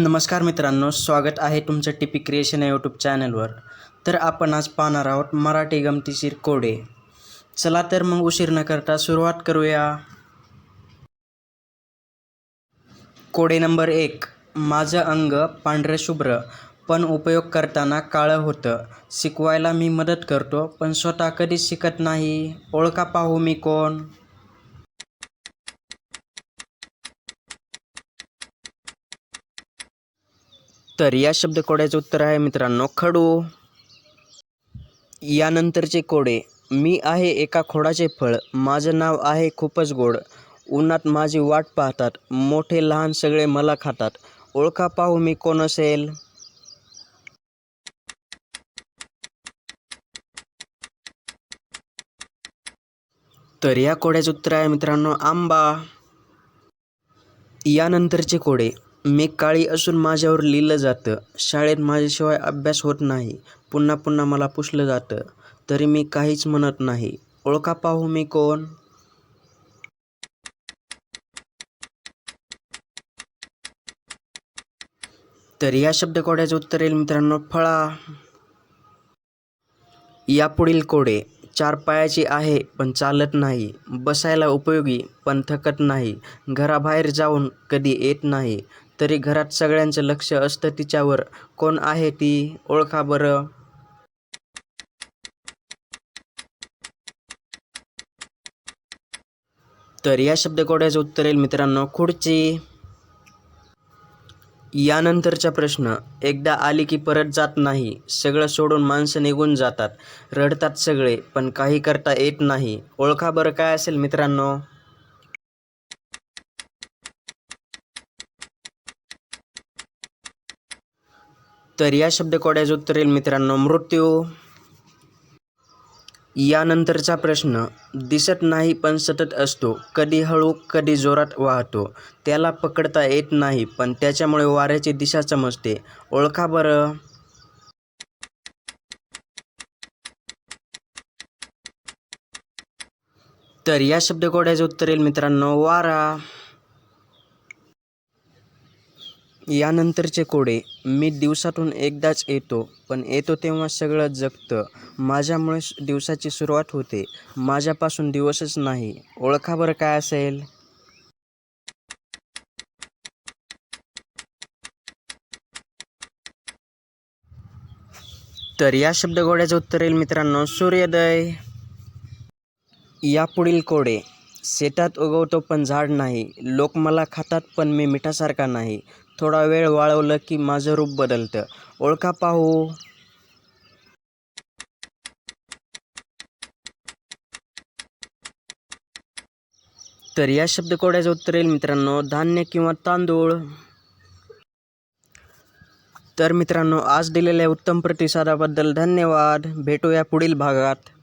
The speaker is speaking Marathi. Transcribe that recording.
नमस्कार मित्रांनो स्वागत आहे तुमचं टिपी क्रिएशन या यूट्यूब चॅनलवर. तर आपण आज पाहणार आहोत मराठी गमतीशीर कोडे. चला तर मग उशीर न करता सुरुवात करूया. कोडे नंबर एक माझं अंग पांढरं पण उपयोग करताना काळं होतं. शिकवायला मी मदत करतो पण स्वतः कधीच शिकत नाही. ओळखा पाहू मी कोण? तर या शब्दकोड्याचं उत्तर आहे मित्रांनो खडू. यानंतरचे कोडे मी आहे एका खोडाचे फळ माझं नाव आहे खूपच गोड. उन्हात माझी वाट पाहतात मोठे लहान सगळे मला खातात. ओळखा पाहू मी कोण असेल? तर या कोड्याचं उत्तर आहे मित्रांनो आंबा. यानंतरचे कोडे मी काळी असून माझ्यावर लिहिलं जातं. शाळेत माझ्याशिवाय अभ्यास होत नाही. पुन्हा पुन्हा मला पुसलं जातं. तरी मी काहीच म्हणत नाही. ओळखा पाहू मी कोण? तर या शब्दकोड्याचं उत्तर येईल मित्रांनो. फळा. यापुढील कोडे. चार पायाची आहे पण चालत नाही. बसायला उपयोगी पण थकत नाही. घराबाहेर जाऊन कधी येत नाही. तरी घरात सगळ्यांचं लक्ष असतं तिच्यावर. कोण आहे ती? ओळखा बरं. तर या शब्दकोड्याचं उत्तर येईल मित्रांनो. खुर्ची. यानंतरचा प्रश्न. एकदा आली की परत जात नाही. सगळं सोडून माणसं निघून जातात. रडतात सगळे पण काही करता येत नाही. ओळखा बरं काय असेल मित्रांनो? तर या शब्दकोड्याचं उत्तर येईल मित्रांनो मृत्यू. यानंतरचा प्रश्न दिसत नाही पण सतत असतो कधी हळू कधी जोरात वाहतो. त्याला पकडता येत नाही पण त्याच्यामुळे वाऱ्याची दिशा समजते. ओळखा बरं. तर या शब्दकोड्याचं उत्तर येईल मित्रांनो वारा. यानंतरचे कोडे मी दिवसातून एकदाच येतो पण येतो तेव्हा सगळं जगतं. माझ्यामुळे दिवसाची सुरुवात होते. माझ्यापासून दिवसच नाही. ओळखा बरं काय असेल? तर या शब्दकोड्याचं उत्तर येईल मित्रांनो सूर्योदय. यापुढील कोडे शेतात उगवतो पण झाड नाही. लोक मला खातात पण मी मिठासारखा नाही. थोडा वेळ वाळवलं की माझं रूप बदलतं. ओळखा पाहू. तर या शब्दकोड्याचं उत्तर येईल मित्रांनो धान्य किंवा तांदूळ. तर मित्रांनो आज दिलेल्या उत्तम प्रतिसादाबद्दल धन्यवाद. भेटूया पुढील भागात.